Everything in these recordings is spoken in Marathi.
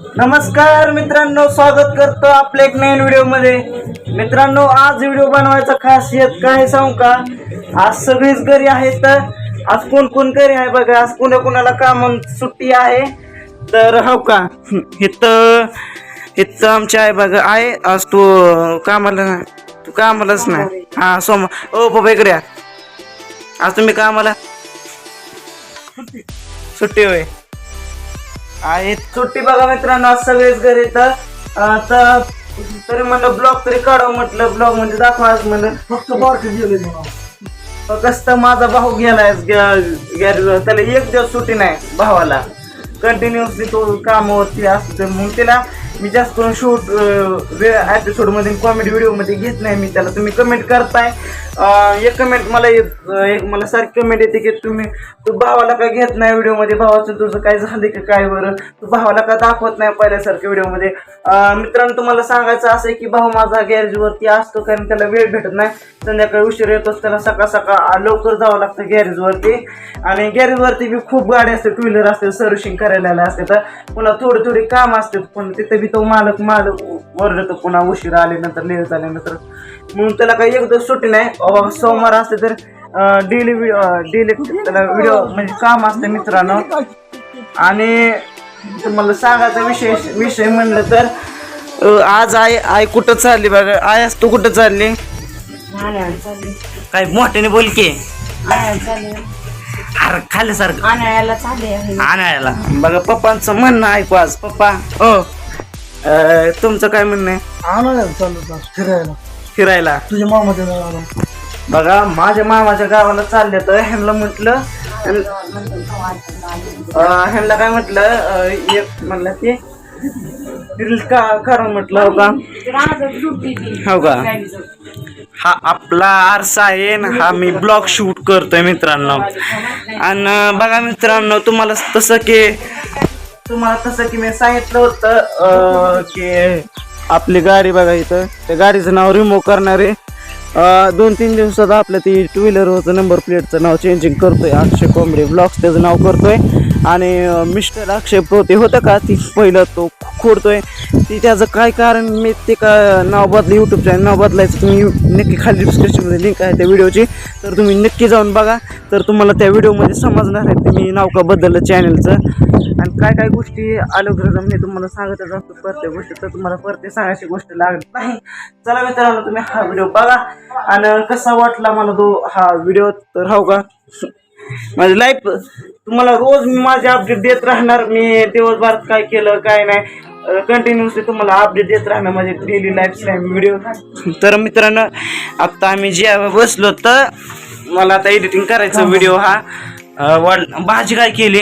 नमस्कार मित्रांनो स्वागत करतो आपल्या एक नवीन व्हिडिओमध्ये. मित्रांनो आज व्हिडिओ बनवायचा खासियत काय सांगू का? आज सगळीच घरी आहेत आज कोण कोण घरी आहे बघा? आज कोणा कोणाला काम सुट्टी आहे? तर हो का? इथं इथं आमच्या आहे बघा आहे आज तू कामाला नाही. तू कामालाच नाही. हा सोम ओ बाबा इकडे या. आज तुम्ही कामाला सुट्टी होय. आहे सुट्टी बघा मित्रांनो आज सगळेच घरी तर आता तरी म्हणलं ब्लॉग तरी काढावं म्हटलं. ब्लॉग म्हणजे दाखवा आज म्हणलं. फक्त बारके गेले फक्त माझा भाऊ गेलाय गॅरेजवर. त्याला एक दिवस सुट्टी नाही भावाला. कंटिन्युअसली तो कामावरती असतो मग त्याला मी जास्त करून शूट वेळमध्ये कॉमेडी व्हिडिओमध्ये घेत नाही मी. त्याला तुम्ही कमेंट करताय. एक कमेंट मला येत- एक मला सारखी कमेंट येते की तुम्ही तू भावाला का घेत नाही व्हिडिओमध्ये भावाचं तुझं काय झालं की काय बरं? तू भावाला का दाखवत नाही पहिल्यासारख्या व्हिडिओमध्ये मित्रांनो तुम्हाला सांगायचं असं आहे की भाऊ माझा गॅरेजवरती असतो कारण त्याला वेळ भेटत नाही? संध्याकाळी उशीर येतोच त्याला सकाळ सकाळ लवकर जावं लागतं गॅरेजवरती आणि गॅरेजवरती बी खूप गाडी असते टू व्हीलर असते सर्व्हिसिंग करायला असते तर पुन्हा थोडी थोडी काम असते पण तिथे बी तो मालक मालक ओरडतो पुन्हा उशीर आल्यानंतर लेट आल्यानंतर म्हणून त्याला काही एक दिवस सुट्टी नाही. सोमवार असते तर डेली डेली त्याला व्हिडिओ म्हणजे काम असतं मित्रांनो. आणि तुम्हाला सांगायचा विषय विषय म्हणलं तर आज आई आई कुठं चालली बघा आई तू कुठं चालली? काय मोठ्याने बोल की. अरे खाली सारखं. आणायला चालले आहे. आणायला. बघा पप्पांचं म्हणणं ऐकू आज. पप्पा हो. अं, तुमचं काय म्हणणं आहे? फिरायला. फिरायला? तुझ्या मामाच्या गावाला. बघा माझ्या मामाच्या गावाला चालले तर ह्यांना म्हटलं अं, ह्यांना काय म्हटलं अं, एक म्हणलं की रील का करा म्हटलं हो का? हो का? हा आपला आरसा आहे ना हा मी ब्लॉग शूट करतोय मित्रांनो. आणि बघा मित्रांनो तुम्हाला तसं की तुम्हाला तसं की मी सांगितलं होतं अं, की आपली गाडी बघा इथं. त्या गाडीचं नाव रिमूव्ह करणारे अं, दोन तीन दिवसात आपल्या ती टू व्हीलरवरचं नंबर प्लेटचं नाव चेंजिंग करतोय. अक्षय कोंबडे ब्लॉक्स त्याचं नाव करतोय. आणि मिस्टर अक्षय प्रोते होतं का? ती पहिलं तो खोडतोय. ती त्याचं काय कारण? मी ते का नाव बदल यूट्यूब चॅनल नाव बदलायचं तुम्ही नक्की खाली डिस्क्रिप्शनमध्ये लिंक आहे त्या व्हिडिओची तर तुम्ही नक्की जाऊन बघा. तर तुम्हाला त्या व्हिडिओमध्ये समजणार आहे तुम्ही नाव का बदललं चॅनलचं आणि काय काय गोष्टी अलोग्रजम हे तुम्हाला सांगतच असतो प्रत्येक गोष्टी तर तुम्हाला प्रत्येक सांगायची गोष्ट लागत नाही. चला मित्रांनो तुम्ही हा व्हिडिओ बघा. आणि कसा वाटला मला तो हा व्हिडिओ तर हो का? माझी लाईफ तुम्हाला रोज मी माझे अपडेट देत राहणार. मी दिवसभरात काय केलं काय नाही कंटिन्युअसली तुम्हाला अपडेट देत राहणार माझे डेली लाईफ स्टाईल व्हिडिओ तर मित्रांनो आता आम्ही जे बसलो तर मला आता एडिटिंग करायचं व्हिडिओ हा. वाढ भाजी काय केली?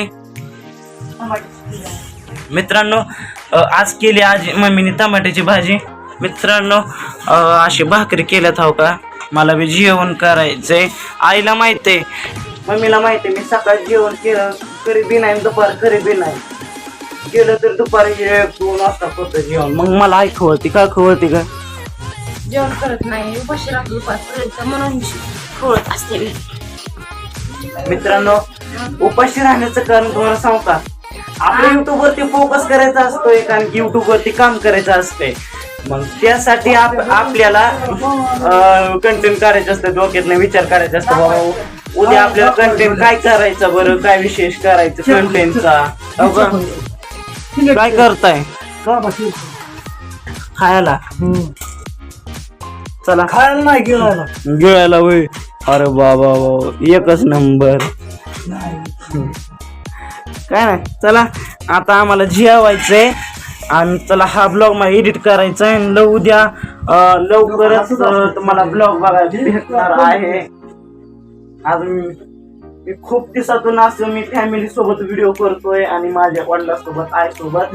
मित्रांनो आज केली आज मम्मीने टमाट्याची भाजी. मित्रांनो अशी भाकरी केल्यात हो का? मला बी जेवण करायचंय. आईला माहीत आहे मम्मीला माहीत आहे मी सकाळी जेवण केलं करी बी नाही दुपार करी बी नाही. गेलं तर दुपारी दोन वाजता करतो जेवण. मग मला आई खवळती का खवळती का? जेवण करत नाही. उपाशी राहतो म्हणून खोळत असते मित्रांनो उपाशी राहण्याचं कारण तुम्हाला सांगू का? आपल्या युट्यूब वरती फोकस करायचा असतोय कारण की युट्यूब वरती काम करायचं असतंय. मग त्यासाठी आप आपल्याला कंटेंट करायचं असतं डोक्यातनं विचार करायचा असतो बाबा उद्या आपल्याला कंटेंट काय करायचं बरं? काय विशेष करायचं कंटेंटचा काय करताय? खायला? चला. खायला नाही गिळायला. गिळायला होय? अरे बाबा एकच नंबर काय नाही. चला आता आम्हाला जेवायचंय आणि चला हा ब्लॉग मला एडिट करायचा आहे आणि लव उद्या लवकरच तुम्हाला ब्लॉग बघायला भेटणार आहे. अजून मी खूप दिवसातून असं मी फॅमिली सोबत व्हिडिओ करतोय आणि माझ्या वडिलांसोबत आईसोबत.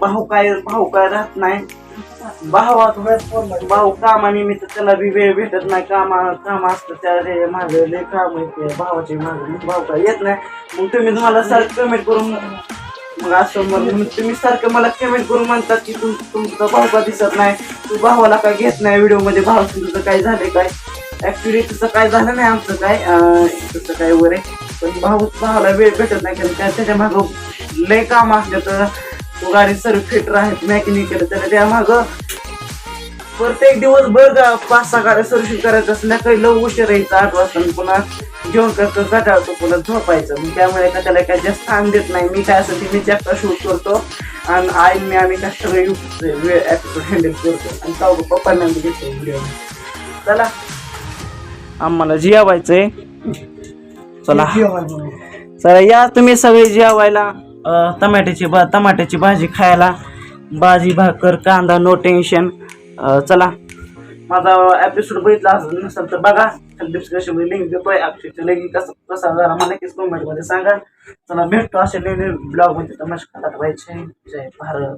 भाऊ काय भाऊ काय राहत नाही. भावात भाऊ कामानिमित्त त्याला बी वेळ भेटत नाही. कामा काम असतं त्या रे माझं लय काम आहे ते भावाचे माझं. भाऊ काय येत नाही. मग तुम्ही मला सारखं कमेंट करून मग असं मग तुम्ही सारखं मला कमेंट करून म्हणतात की तुम तुमचा भाऊ का दिसत नाही. तू भावाला काय घेत नाही? व्हिडिओमध्ये भाव तुझं काय झालंय काय? ऍक्च्युली तसं काय झालं नाही आमचं काय. तसं काय वगैरे. पण भाऊ भावाला वेळ भेटत नाही कारण काय त्याच्या मागं लय काम असलं तर तो गाडी सर्व फिट राहत मेकॅनिकल तर त्या माग प्रत्येक दिवस भर पाच सहा गाड्या सर्व्हिसिंग करायचं असल्या काही लव उशीर यायचं आठ वाजता पुन्हा जेवण करतो गटाळतो पुन्हा झोपायचं. मग त्यामुळे का त्याला काय जास्त स्थान देत नाही. मी काय असं ते मी जास्त शूट करतो आणि आई मी आम्ही काय सगळे वेळ एपिसोड हँडल करतो. आणि जाऊ पप्पांना मी घेतो व्हिडिओ चला. आम्हाला जेवायचंय. चला. चला या तुम्ही सगळे जेवायला. टमाट्याची बा टमाट्याची भाजी खायला. भाजी भाकर कांदा नो टेन्शन चला. माझा एपिसोड बघितला असेल नसेल तर बघा. डिस्क्रिप्शनमध्ये लिंक देतोय. अक्षरच्या लिंक कसं कसा जरा मला नक्कीच कमेंटमध्ये सांगा. चला भेटतो असे नवीन ब्लॉगमध्ये. तमाशा करत राहायचे जय भारत.